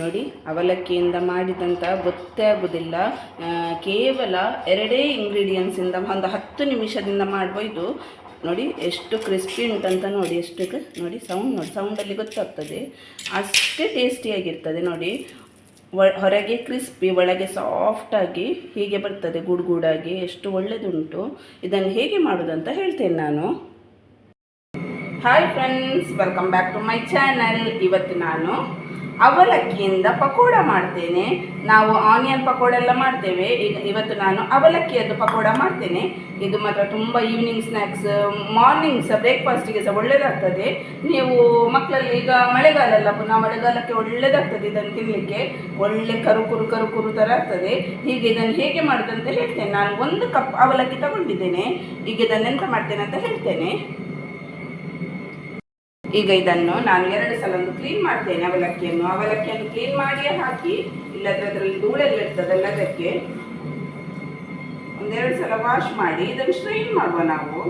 ನೋಡಿ, ಅವಲಕ್ಕಿಯಿಂದ ಮಾಡಿದಂಥ ಗೊತ್ತೇ ಆಗೋದಿಲ್ಲ. ಕೇವಲ ಎರಡೇ ಇಂಗ್ರೀಡಿಯೆಂಟ್ಸಿಂದ ಒಂದು ಹತ್ತು ನಿಮಿಷದಿಂದ ಮಾಡ್ಬೋದು. ನೋಡಿ, ಎಷ್ಟು ಕ್ರಿಸ್ಪಿ ಉಂಟಂತ ನೋಡಿ ಎಷ್ಟು ನೋಡಿ ಸೌಂಡ್ ನೋಡಿ ಸೌಂಡಲ್ಲಿ ಗೊತ್ತಾಗ್ತದೆ. ಅಷ್ಟೇ ಟೇಸ್ಟಿಯಾಗಿರ್ತದೆ ನೋಡಿ. ಹೊರಗೆ ಕ್ರಿಸ್ಪಿ ಒಳಗೆ ಸಾಫ್ಟಾಗಿ ಹೀಗೆ ಬರ್ತದೆ ಗುಡ್ಗುಡಾಗಿ ಎಷ್ಟು ಒಳ್ಳೆಯದುಂಟು ಇದನ್ನು ಹೇಗೆ ಮಾಡೋದಂತ ಹೇಳ್ತೇನೆ ನಾನು. Hi friends welcome back to my channel ಇವತ್ತು ನಾನು ಅವಲಕ್ಕಿಯಿಂದ ಪಕೋಡ ಮಾಡ್ತೇನೆ. ನಾವು ಆನಿಯನ್ ಪಕೋಡ ಎಲ್ಲ ಮಾಡ್ತೇವೆ. ಈಗ ಇವತ್ತು ನಾನು ಅವಲಕ್ಕಿಯದ್ದು ಪಕೋಡ ಮಾಡ್ತೇನೆ. ಇದು ಮಾತ್ರ ತುಂಬ ಈವ್ನಿಂಗ್ ಸ್ನ್ಯಾಕ್ಸ್ ಮಾರ್ನಿಂಗ್ ಸಹ ಬ್ರೇಕ್ಫಾಸ್ಟಿಗೆ ಸಹ ಒಳ್ಳೆಯದಾಗ್ತದೆ ನೀವು ಮಕ್ಕಳಲ್ಲಿ ಈಗ ಮಳೆಗಾಲ ಅಲ್ಲ ಪುನಃ ಮಳೆಗಾಲಕ್ಕೆ ಒಳ್ಳೆಯದಾಗ್ತದೆ ಇದನ್ನು ತಿನ್ನಲಿಕ್ಕೆ ಒಳ್ಳೆ ಕರು ಕುರು ಕರು ಕುರು ಥರ ಆಗ್ತದೆ. ಹೀಗೆ ಇದನ್ನು ಹೇಗೆ ಮಾಡೋದಂತ ಹೇಳ್ತೇನೆ. ನಾನು ಒಂದು ಕಪ್ ಅವಲಕ್ಕಿ ತಗೊಂಡಿದ್ದೇನೆ. ಈಗ ಇದನ್ನು ಎಂತ ಮಾಡ್ತೇನೆ ಅಂತ ಹೇಳ್ತೇನೆ. ಈಗ ಇದನ್ನು ನಾನು ಎರಡು ಸಲ ಒಂದು ಕ್ಲೀನ್ ಮಾಡ್ತೇನೆ ಅವಲಕ್ಕಿಯನ್ನು. ಅವಲಕ್ಕಿಯನ್ನು ಕ್ಲೀನ್ ಮಾಡಿಯೇ ಹಾಕಿ ಇಲ್ಲದ್ರೆ ಅದರಲ್ಲಿ ಧೂಳೆಲ್ಲ ಇರ್ತದಲ್ಲ ಅದಕ್ಕೆ ಒಂದೆರಡು ಸಲ ವಾಶ್ ಮಾಡಿ, ಇದನ್ನು ಸ್ಟ್ರೈನ್ ಮಾಡುವ ನಾವು.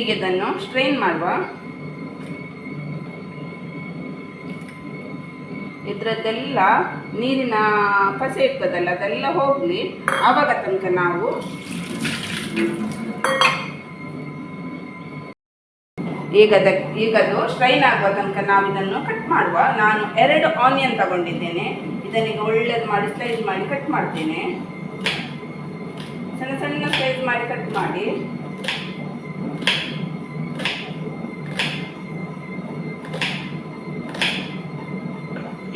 ಈಗ ಇದನ್ನು ಸ್ಟ್ರೈನ್ ಮಾಡುವ. ಇದರದ್ದೆಲ್ಲ ನೀರಿನ ಪಸೆ ಇರ್ತದಲ್ಲ, ಅದೆಲ್ಲ ಹೋಗಲಿ. ಆವಾಗ ತನಕ ನಾವು ಈಗ ಈಗ ಸ್ಟ್ರೈನ್ ಆಗುವ ತನಕ ನಾವು ಇದನ್ನು ಕಟ್ ಮಾಡುವ. ನಾನು ಎರಡು ಆನಿಯನ್ ತಗೊಂಡಿದ್ದೇನೆ. ಇದನ್ನೀಗ ಒಳ್ಳೇದು ಮಾಡಿ ಸ್ಲೈಸ್ ಮಾಡಿ ಕಟ್ ಮಾಡ್ತೇನೆ. ಸಣ್ಣ ಸಣ್ಣ ಸ್ಲೈಸ್ ಮಾಡಿ ಕಟ್ ಮಾಡಿ.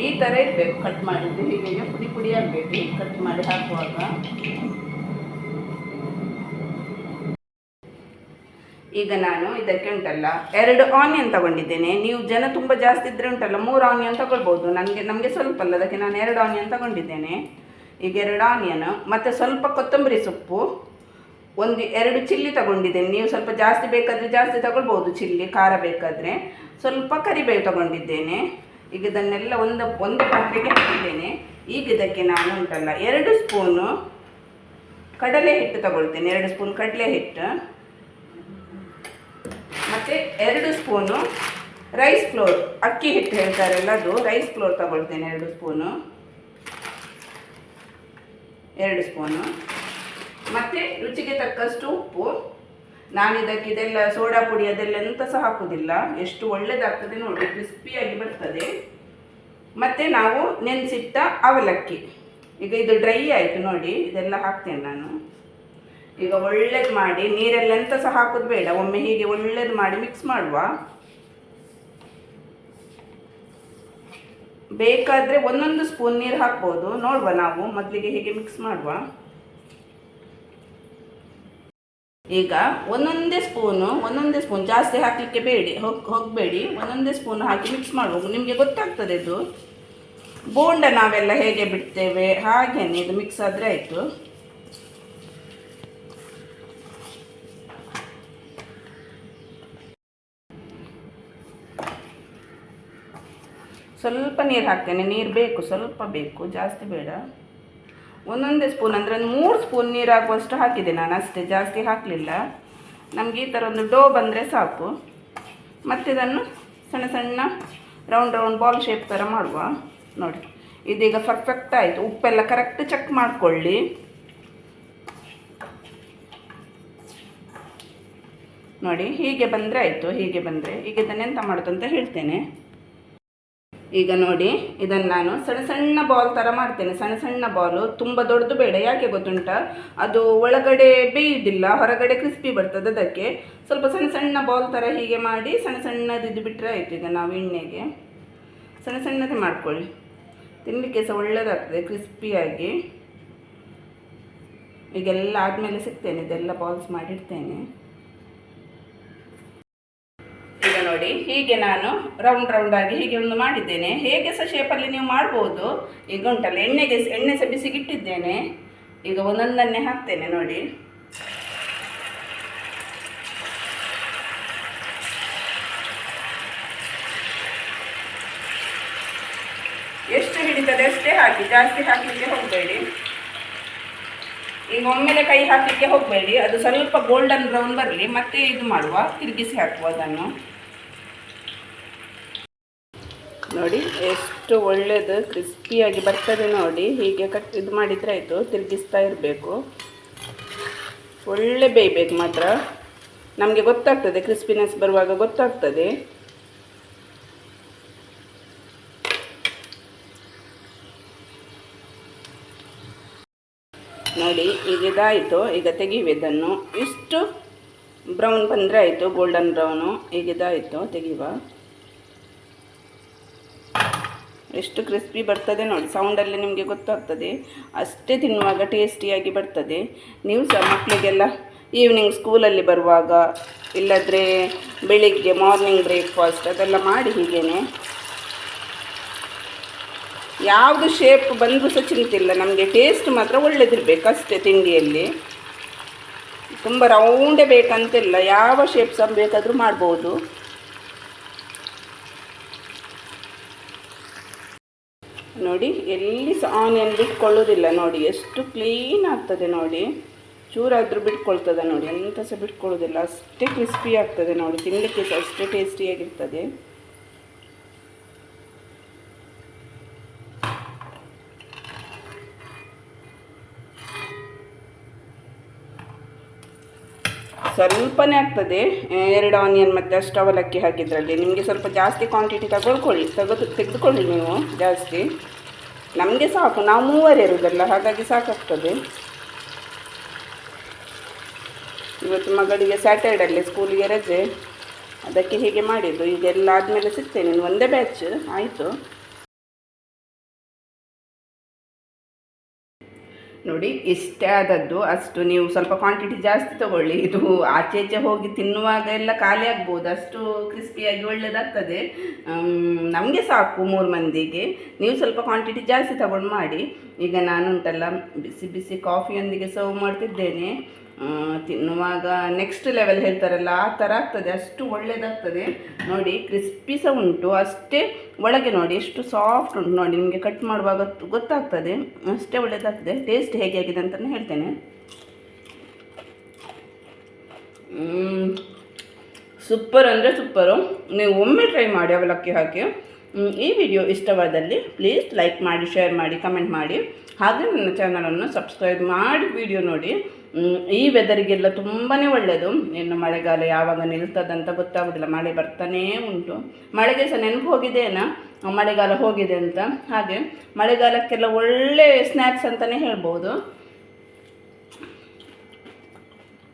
ಈ ಥರ ಇರಬೇಕು ಕಟ್ ಮಾಡಿದ್ದು ಹೀಗೆ ಪುಡಿ ಪುಡಿ ಆಗಬೇಕು. ಕಟ್ ಮಾಡಿ ಹಾಕುವಾಗ. ಈಗ ನಾನು ಇದಕ್ಕೆ ಉಂಟಲ್ಲ, ಎರಡು ಆನಿಯನ್ ತಗೊಂಡಿದ್ದೇನೆ. ನೀವು ಜನ ತುಂಬ ಜಾಸ್ತಿ ಇದ್ದರೆ ಉಂಟಲ್ಲ, ಮೂರು ಆನಿಯನ್ ತಗೊಳ್ಬೋದು. ನನಗೆ, ನಮಗೆ ಸ್ವಲ್ಪ ಅಲ್ಲ, ಅದಕ್ಕೆ ನಾನು ಎರಡು ಆನಿಯನ್ ತಗೊಂಡಿದ್ದೇನೆ. ಈಗ ಎರಡು ಆನಿಯನ್ ಮತ್ತು ಸ್ವಲ್ಪ ಕೊತ್ತಂಬರಿ ಸೊಪ್ಪು, ಒಂದು, ಎರಡು ಚಿಲ್ಲಿ ತಗೊಂಡಿದ್ದೇನೆ. ನೀವು ಸ್ವಲ್ಪ ಜಾಸ್ತಿ ಬೇಕಾದರೆ ಜಾಸ್ತಿ ತಗೊಳ್ಬೋದು ಚಿಲ್ಲಿ, ಖಾರ ಬೇಕಾದರೆ. ಸ್ವಲ್ಪ ಕರಿಬೇವು ತಗೊಂಡಿದ್ದೇನೆ. ಈಗ ಇದನ್ನೆಲ್ಲ ಒಂದು ಒಂದು ಪಾತ್ರೆಗೆ ಹಾಕಿದ್ದೇನೆ. ಈಗ ಇದಕ್ಕೆ ನಾನು ಉಂಟಲ್ಲ, ಎರಡು ಸ್ಪೂನು ಕಡಲೆ ಹಿಟ್ಟು ತಗೊಳ್ತೇನೆ. ಎರಡು ಸ್ಪೂನ್ ಕಡಲೆ ಹಿಟ್ಟು. ಮತ್ತು ಎರಡು ಸ್ಪೂನು ರೈಸ್ ಫ್ಲೋರ್ ಅಕ್ಕಿ ಹಿಟ್ಟು ಹೇಳ್ತಾರಲ್ಲ ಅದು ರೈಸ್ ಫ್ಲೋರ್ ತಗೊಳ್ತೇನೆ ಎರಡು ಸ್ಪೂನು. ಎರಡು ಸ್ಪೂನು. ಮತ್ತು ರುಚಿಗೆ ತಕ್ಕಷ್ಟು ಉಪ್ಪು. ನಾನು ಇದಕ್ಕೆ ಇದೆಲ್ಲ ಸೋಡಾ ಪುಡಿ ಅದೆಲ್ಲ ಎಂತ ಸಹ ಹಾಕುವುದಿಲ್ಲ ಎಷ್ಟು ಒಳ್ಳೇದಾಗ್ತದೆ ನೋಡಿ, ಕ್ರಿಸ್ಪಿಯಾಗಿ ಬರ್ತದೆ. ಮತ್ತು ನಾವು ನೆನೆಸಿಟ್ಟ ಅವಲಕ್ಕಿ. ಈಗ ಇದು ಡ್ರೈ ಆಯಿತು ನೋಡಿ, ಇದೆಲ್ಲ ಹಾಕ್ತೇನೆ ನಾನು. ಈಗ ಒಳ್ಳೇದು ಮಾಡಿ, ನೀರೆಲ್ಲ ಎಂತ ಸಹ ಹಾಕೋದು ಬೇಡ, ಒಮ್ಮೆ ಹೀಗೆ ಒಳ್ಳೇದು ಮಾಡಿ ಮಿಕ್ಸ್ ಮಾಡುವ. ಬೇಕಾದರೆ ಒಂದೊಂದು ಸ್ಪೂನ್ ನೀರು ಹಾಕ್ಬೋದು. ನೋಡುವ ನಾವು ಮೊದಲಿಗೆ ಹೀಗೆ ಮಿಕ್ಸ್ ಮಾಡುವ. ಈಗ ಒಂದೊಂದೇ ಸ್ಪೂನು, ಒಂದೊಂದೇ ಸ್ಪೂನ್ ಜಾಸ್ತಿ ಹಾಕಲಿಕ್ಕೆ ಬೇಡಿ, ಹೋಗಿ, ಹೋಗಬೇಡಿ. ಒಂದೊಂದೇ ಸ್ಪೂನ್ ಹಾಕಿ ಮಿಕ್ಸ್ ಮಾಡುವಾಗ ನಿಮಗೆ ಗೊತ್ತಾಗ್ತದೆ ಇದು. ಬೋಂಡ ನಾವೆಲ್ಲ ಹೇಗೆ ಬಿಡ್ತೇವೆ? ಹಾಗೇನೆ ಇದು ಮಿಕ್ಸ್ ಆದರೆ ಆಯಿತು. ಸ್ವಲ್ಪ ನೀರು ಹಾಕ್ತೇನೆ. ನೀರು ಬೇಕು, ಸ್ವಲ್ಪ ಬೇಕು. ಜಾಸ್ತಿ ಬೇಡ. ಒಂದೊಂದೇ ಸ್ಪೂನ್ ಅಂದರೆ ಒಂದು ಮೂರು ಸ್ಪೂನ್ ನೀರು ಹಾಕುವಷ್ಟು ಹಾಕಿದೆ ನಾನು, ಅಷ್ಟೇ ಜಾಸ್ತಿ ಹಾಕಲಿಲ್ಲ. ನಮಗೆ ಈ ಥರ ಒಂದು ಡೋ ಬಂದರೆ ಸಾಕು. ಮತ್ತು ಇದನ್ನು ಸಣ್ಣ ಸಣ್ಣ ರೌಂಡ್ ರೌಂಡ್ ಬಾಲ್ ಶೇಪ್ ಥರ ಮಾಡುವ. ನೋಡಿ, ಇದೀಗ ಪರ್ಫೆಕ್ಟ್ ಆಯಿತು. ಉಪ್ಪೆಲ್ಲ ಕರೆಕ್ಟ್ ಚೆಕ್ ಮಾಡಿಕೊಳ್ಳಿ. ನೋಡಿ, ಹೀಗೆ ಬಂದರೆ ಆಯಿತು, ಹೀಗೆ ಬಂದರೆ. ಈಗ ಇದನ್ನೆಂತ ಮಾಡೋದು ಅಂತ ಹೇಳ್ತೇನೆ. ಈಗ ನೋಡಿ, ಇದನ್ನು ನಾನು ಸಣ್ಣ ಸಣ್ಣ ಬಾಲ್ ಥರ ಮಾಡ್ತೇನೆ. ಸಣ್ಣ ಸಣ್ಣ ಬಾಲು ತುಂಬ ದೊಡ್ಡದು ಬೇಡ. ಯಾಕೆ ಗೊತ್ತುಂಟ? ಅದು ಒಳಗಡೆ ಬೇಯುವುದಿಲ್ಲ ಹೊರಗಡೆ ಕ್ರಿಸ್ಪಿ ಬರ್ತದೆ ಅದಕ್ಕೆ. ಸ್ವಲ್ಪ ಸಣ್ಣ ಸಣ್ಣ ಬಾಲ್ ಥರ ಹೀಗೆ ಮಾಡಿ ಸಣ್ಣ ಸಣ್ಣದು ಇದು ಬಿಟ್ಟರೆ ಆಯಿತು ಈಗ ನಾವು ಎಣ್ಣೆಗೆ. ಸಣ್ಣ ಸಣ್ಣದೇ ಮಾಡ್ಕೊಳ್ಳಿ. ತಿನ್ನಲಿಕ್ಕೆ ಸಹ ಒಳ್ಳೆಯದಾಗ್ತದೆ ಕ್ರಿಸ್ಪಿಯಾಗಿ ಈಗೆಲ್ಲ ಆದಮೇಲೆ ಸಿಗ್ತೇನೆ, ಇದೆಲ್ಲ ಬಾಲ್ಸ್ ಮಾಡಿಡ್ತೇನೆ. ನೋಡಿ, ಹೀಗೆ ನಾನು ರೌಂಡ್ ಆಗಿ ಹೀಗೆ ಒಂದು ಮಾಡಿದ್ದೇನೆ. ಹೇಗೆ ಸಹ ಶೇಪಲ್ಲಿ ನೀವು ಮಾಡ್ಬೋದು? ಈಗ ಉಂಟಲ್ಲ, ಎಣ್ಣೆಗೆ ಎಣ್ಣೆ ಸಹ ಬಿಸಿಗಿಟ್ಟಿದ್ದೇನೆ ಈಗ ಒಂದೊಂದನ್ನೇ ಹಾಕ್ತೇನೆ ನೋಡಿ. ಎಷ್ಟು ಹಿಡಿತದೆ ಅಷ್ಟೇ ಹಾಕಿ, ಜಾಸ್ತಿ ಹಾಕಲಿಕ್ಕೆ ಹೋಗಬೇಡಿ. ಈಗ ಒಮ್ಮೆಲೆ ಕೈ ಹಾಕಲಿಕ್ಕೆ ಹೋಗಬೇಡಿ. ಅದು ಸ್ವಲ್ಪ ಗೋಲ್ಡನ್ ಬ್ರೌನ್ ಬರಲಿ, ಮತ್ತೆ ಇದು ಮಾಡುವ, ತಿರುಗಿಸಿ ಹಾಕುವ ಅದನ್ನು. ನೋಡಿ, ಎಷ್ಟು ಒಳ್ಳೆಯದು ಕ್ರಿಸ್ಪಿಯಾಗಿ ಬರ್ತದೆ ನೋಡಿ. ಹೀಗೆ ಕಟ್ ಇದು ಮಾಡಿದರೆ ಆಯಿತು, ತಿರುಗಿಸ್ತಾ ಇರಬೇಕು. ಒಳ್ಳೆ ಬೇಯಬೇಕು ಮಾತ್ರ. ನಮಗೆ ಗೊತ್ತಾಗ್ತದೆ, ಕ್ರಿಸ್ಪಿನೆಸ್ ಬರುವಾಗ ಗೊತ್ತಾಗ್ತದೆ. ನೋಡಿ, ಈಗ ಇದಾಯಿತು. ಈಗ ತೆಗಿವೆ ಇದನ್ನು. ಇಷ್ಟು ಬ್ರೌನ್ ಬಂದರೆ ಆಯಿತು, ಗೋಲ್ಡನ್ ಬ್ರೌನು. ಈಗ ಇದಾಯಿತು, ತೆಗಿವ. ಎಷ್ಟು ಕ್ರಿಸ್ಪಿ ಬರ್ತದೆ ನೋಡಿ ಸೌಂಡಲ್ಲಿ ನಿಮಗೆ ಗೊತ್ತಾಗ್ತದೆ. ಅಷ್ಟೇ ತಿನ್ನುವಾಗ ಟೇಸ್ಟಿಯಾಗಿ ಬರ್ತದೆ. ನೀವು ಸಹ ಮಕ್ಕಳಿಗೆಲ್ಲ ಈವ್ನಿಂಗ್ ಸ್ಕೂಲಲ್ಲಿ ಬರುವಾಗ ಇಲ್ಲದ್ರೆ ಬೆಳಿಗ್ಗೆ ಮಾರ್ನಿಂಗ್ ಬ್ರೇಕ್ಫಾಸ್ಟ್ ಅದೆಲ್ಲ ಮಾಡಿ ಹೀಗೇನೆ. ಯಾವುದು ಶೇಪ್ ಬಂದರೂ ಸಹ ಚಿಂತಿಲ್ಲ, ನಮಗೆ ಟೇಸ್ಟ್ ಮಾತ್ರ ಒಳ್ಳೇದಿರಬೇಕು ಅಷ್ಟೇ ತಿಂಡಿಯಲ್ಲಿ. ತುಂಬ ರೌಂಡೇ ಬೇಕಂತಿಲ್ಲ, ಯಾವ ಶೇಪ್ ಸಹ ಬೇಕಾದರೂ ಮಾಡ್ಬೋದು. ನೋಡಿ, ಎಲ್ಲಿ ಸಹ ಆನಿಯನ್ ಬಿಟ್ಕೊಳ್ಳೋದಿಲ್ಲ ನೋಡಿ, ಎಷ್ಟು ಕ್ಲೀನ್ ಆಗ್ತದೆ ನೋಡಿ. ಚೂರಾದರೂ ಬಿಟ್ಕೊಳ್ತದೆ ನೋಡಿ, ಎಂತ ಸಹ ಬಿಟ್ಕೊಳ್ಳೋದಿಲ್ಲ, ಅಷ್ಟೇ ಕ್ರಿಸ್ಪಿ ಆಗ್ತದೆ ನೋಡಿ ತಿನ್ನಲಿಕ್ಕೆ ಸಹ ಅಷ್ಟೇ ಟೇಸ್ಟಿಯಾಗಿರ್ತದೆ ಸ್ವಲ್ಪನೇ ಆಗ್ತದೆ. ಎರಡು ಆನಿಯನ್ ಮತ್ತು ಅಷ್ಟು ಅವಲಕ್ಕಿ ಹಾಕಿದ್ರಲ್ಲಿ. ನಿಮಗೆ ಸ್ವಲ್ಪ ಜಾಸ್ತಿ ಕ್ವಾಂಟಿಟಿ ತಗೊಳ್ಕೊಳ್ಳಿ. ತೆಗೆದು, ತೆಗೆದುಕೊಳ್ಳಿ ನೀವು ಜಾಸ್ತಿ. ನಮಗೆ ಸಾಕು. ನಾವು ಮೂವರು ಇರೋದಲ್ಲ, ಹಾಗಾಗಿ ಸಾಕಾಗ್ತದೆ. ಇವತ್ತು ಮಗಳಿಗೆ ಸ್ಯಾಟರ್ಡಲ್ಲಿ ಸ್ಕೂಲಿಗೆ ರಜೆ. ಅದಕ್ಕೆ ಹೀಗೆ ಮಾಡಿದ್ದು. ಈಗೆಲ್ಲ ಆದಮೇಲೆ ಸಿಗ್ತೇನೆ. ಒಂದೇ ಬ್ಯಾಚ್ ಆಯಿತು. ನೋಡಿ ಇಷ್ಟೇ ಆದದ್ದು ಅಷ್ಟು ನೀವು ಸ್ವಲ್ಪ ಕ್ವಾಂಟಿಟಿ ಜಾಸ್ತಿ ತಗೊಳ್ಳಿ. ಇದು ಆಚೆ ಈಚೆ ಹೋಗಿ ತಿನ್ನುವಾಗ ಎಲ್ಲ ಖಾಲಿ ಆಗ್ಬೋದು. ಅಷ್ಟು ಕ್ರಿಸ್ಪಿಯಾಗಿ ಒಳ್ಳೆಯದಾಗ್ತದೆ ನಮಗೆ ಸಾಕು ಮೂರು ಮಂದಿಗೆ. ನೀವು ಸ್ವಲ್ಪ ಕ್ವಾಂಟಿಟಿ ಜಾಸ್ತಿ ತಗೊಂಡು ಮಾಡಿ. ಈಗ ನಾನು ಉಂಟಲ್ಲ ಬಿಸಿ ಬಿಸಿ ಕಾಫಿಯೊಂದಿಗೆ ಸರ್ವ್ ಮಾಡ್ತಿದ್ದೇನೆ. ತಿನ್ನುವಾಗ ನೆಕ್ಸ್ಟ್ ಲೆವೆಲ್ ಹೇಳ್ತಾರಲ್ಲ, ಆ ಥರ ಆಗ್ತದೆ, ಅಷ್ಟು ಒಳ್ಳೆಯದಾಗ್ತದೆ ನೋಡಿ ಕ್ರಿಸ್ಪಿ ಸಹ ಉಂಟು, ಅಷ್ಟೇ ಒಳಗೆ ನೋಡಿ, ಎಷ್ಟು ಸಾಫ್ಟ್ ಉಂಟು ನೋಡಿ, ನಿಮಗೆ ಕಟ್ ಮಾಡುವಾಗ ಗೊತ್ತಾಗ್ತದೆ, ಅಷ್ಟೇ ಒಳ್ಳೆಯದಾಗ್ತದೆ ಟೇಸ್ಟ್ ಹೇಗೆ ಆಗಿದೆ ಅಂತಲೇ ಹೇಳ್ತೇನೆ. ಸೂಪರ್ ಅಂದರೆ ಸೂಪರು ನೀವು ಒಮ್ಮೆ ಟ್ರೈ ಮಾಡಿ ಅವಲಕ್ಕಿ ಹಾಕಿ. ಈ ವಿಡಿಯೋ ಇಷ್ಟವಾದಲ್ಲಿ ಪ್ಲೀಸ್ ಲೈಕ್ ಮಾಡಿ ಶೇರ್ ಮಾಡಿ ಕಮೆಂಟ್ ಮಾಡಿ. ಹಾಗೆ ನನ್ನ ಚಾನಲನ್ನು ಸಬ್ಸ್ಕ್ರೈಬ್ ಮಾಡಿ ವಿಡಿಯೋ ನೋಡಿ. ಈ ವೆದರಿಗೆಲ್ಲ ತುಂಬಾ ಒಳ್ಳೆಯದು ಇನ್ನು ಮಳೆಗಾಲ ಯಾವಾಗ ನಿಲ್ತದಂತ ಗೊತ್ತಾಗೋದಿಲ್ಲ. ಮಳೆ ಬರ್ತಾನೇ ಉಂಟು. ಮಳೆಗೆ ಸಹ ನೆನಪು ಹೋಗಿದೆಯೇನಾ? ಮಳೆಗಾಲ ಹೋಗಿದೆ ಅಂತ. ಹಾಗೆ ಮಳೆಗಾಲಕ್ಕೆಲ್ಲ ಒಳ್ಳೆ ಸ್ನ್ಯಾಕ್ಸ್ ಅಂತಲೇ ಹೇಳ್ಬೋದು.